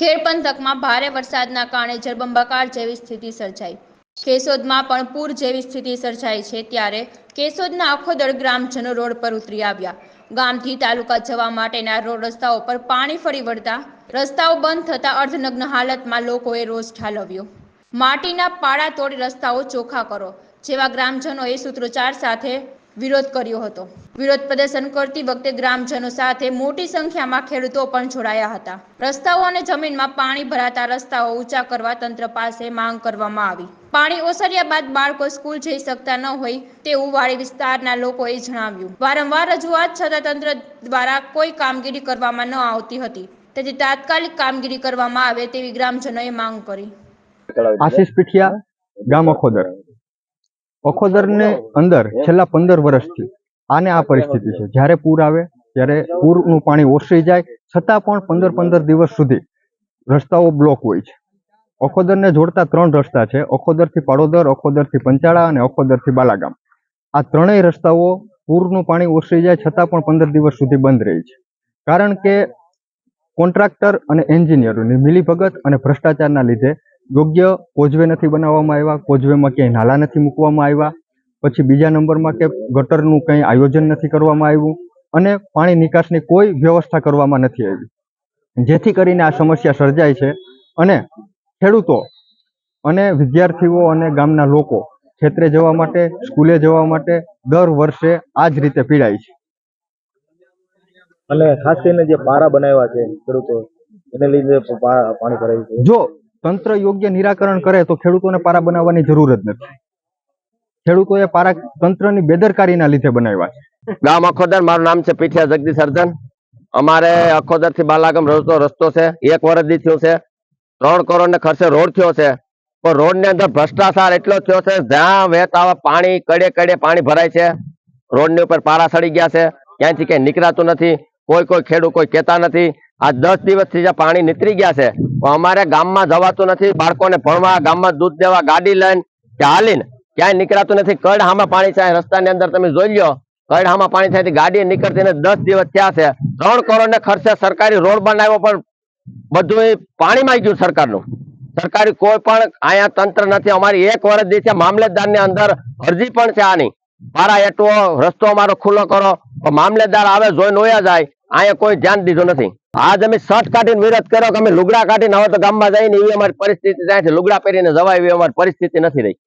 ખેડ પંથકમાં ભારે વરસાદના કારણે જળબંબાકાર જેવી સ્થિતિ સર્જાઈ. કેશોદમાં પણ પૂર જેવી સ્થિતિ સર્જાઈ છે ત્યારે કેશોદના આખોદળ ગ્રામજનો રોડ પર ઉતરી આવ્યા. ગામથી તાલુકા જવા માટેના રોડ રસ્તાઓ પર પાણી ફરી વળતા રસ્તાઓ બંધ થતા અર્ધનગ્ન હાલતમાં લોકોએ રોષ ઠાલવ્યો. માટીના પાડા તોડી રસ્તાઓ ચોખ્ખા કરો, જેવા ગ્રામજનોએ સૂત્રોચ્ચાર સાથે વિરોધ કર્યો હતો. વિરોધ પ્રદર્શન કરતી વખતે ગ્રામજનો સાથે મોટી સંખ્યામાં ખેડૂતો પણ જોડાયા હતા. રસ્તાઓ અને જમીનમાં પાણી ભરાતા રસ્તાઓ ઊંચા કરવા તંત્ર પાસે માંગ કરવામાં આવી. પાણી ઓસર્યા બાદ બાળકો સ્કૂલ જઈ શકતા ન હોય તેવું વાડી વિસ્તારના લોકોએ જણાવ્યું. વારંવાર રજૂઆત છતાં તંત્ર દ્વારા કોઈ કામગીરી કરવામાં ન આવતી હતી. તેથી તાત્કાલિક કામગીરી કરવામાં આવે તેવી ગ્રામજનોએ માંગ કરી. આશીષ પીઠિયા, ગામ અખોદર. અખોદરની અંદર, છેલ્લા પંદર વર્ષથી. આને આ પરિસ્થિતિ છે. જ્યારે પૂર આવે, ત્યારે પૂરનું પાણી ઓસરી જાય, છતાં પણ પંદર પંદર દિવસ સુધી રસ્તાઓ બ્લોક હોય છે. અખોદરને જોડતા ત્રણ રસ્તા છે. અખોદરથી પાડોદર, અખોદરથી પંચાળા અને અખોદરથી બાલાગામ. આ ત્રણેય રસ્તાઓ પૂરનું પાણી ઓસરી જાય, છતાં પણ પંદર દિવસ સુધી બંધ રહે છે. કારણ કે કોન્ટ્રાક્ટર અને એન્જિનિયરોની મિલીભગત અને ભ્રષ્ટાચારના લીધે યોગ્ય કોઝવે નથી બનાવવામાં આવ્યા કોઝવેમાં ક્યાંય નાલા નથી મૂકવામાં આવ્યા. પછી બીજા નંબરમાં કે ગટરનું કંઈ આયોજન નથી કરવામાં આવ્યું અને પાણી નિકાસની કોઈ વ્યવસ્થા કરવામાં નથી આવી. જેથી કરીને આ સમસ્યા સર્જાય છે અને ખેડૂતો અને વિદ્યાર્થીઓ અને ગામના લોકો ખેતરે જવા માટે સ્કૂલે જવા માટે દર વર્ષે આ જ રીતે પીડાય છે. અને ખાસ કરીને જે પારા બનાવ્યા છે ખેડૂતો એને લીધે પાણી ભરાય છે. જો તંત્ર યોગ્ય નિરાકરણ કરે તો ખેડૂતોને પારા બનાવવાની જરૂર જ નથી. ખેડૂતોએ પારા તંત્રની બેદરકારીના લીધે બનાવ્યા છે. ગામ અખોદર, મારું નામ છે પીઠિયા જગદીશ અર્જન અમારે અખોદરથી બાલાગમ રસ્તો રસ્તો છે. એક વર્ષ દી થયું છે. ત્રણ કરોડ ને ખર્ચે રોડ થયો છે. પણ રોડની અંદર ભ્રષ્ટાચાર એટલો થયો છે, જ્યાં વહેતા પાણી, કડે કડે પાણી ભરાય છે. રોડની ઉપર પારા સડી ગયા છે. ક્યાંયથી ક્યાંય નીકળાતું નથી. કોઈ કોઈ ખેડૂત કોઈ કહેતા નથી. આ દસ દિવસથી જે પાણી નીકળી ગયા છે, તો અમારે ગામમાં જવાતું નથી, બાળકોને ભણવા, ગામમાં દૂધ દેવા, ગાડી લઈને કે હાલીને ક્યાંય નીકળાતું નથી. કડ હામાં પાણી થાય, રસ્તાની અંદર તમે જોઈ લો કડ હામાં પાણી થાય ગાડી નીકળતી ને દસ દિવસ થયા છે. ત્રણ કરોડ ખર્ચે સરકારી રોડ બનાવ્યો, પણ બધું પાણીમાં ગયું સરકારનું. સરકારી કોઈ પણ અહીંયા તંત્ર નથી. અમારી એક વર્ષ છે મામલતદારની અંદર અરજી પણ છે આની. મારા એટવો, રસ્તો અમારો ખુલ્લો કરો. મામલેદાર આવે, જોઈને નોયા જાય. અહીંયા કોઈ ધ્યાન દીધું નથી. આજ અમે શર્ટ કાઢીને વિરોધ કર્યો કે અમે લુગડા કાઢીને હવે તો ગામમાં જઈને એવી અમારી પરિસ્થિતિ થાય છે. લુગડા પહેરીને જવાય એવી અમારી પરિસ્થિતિ નથી રહી.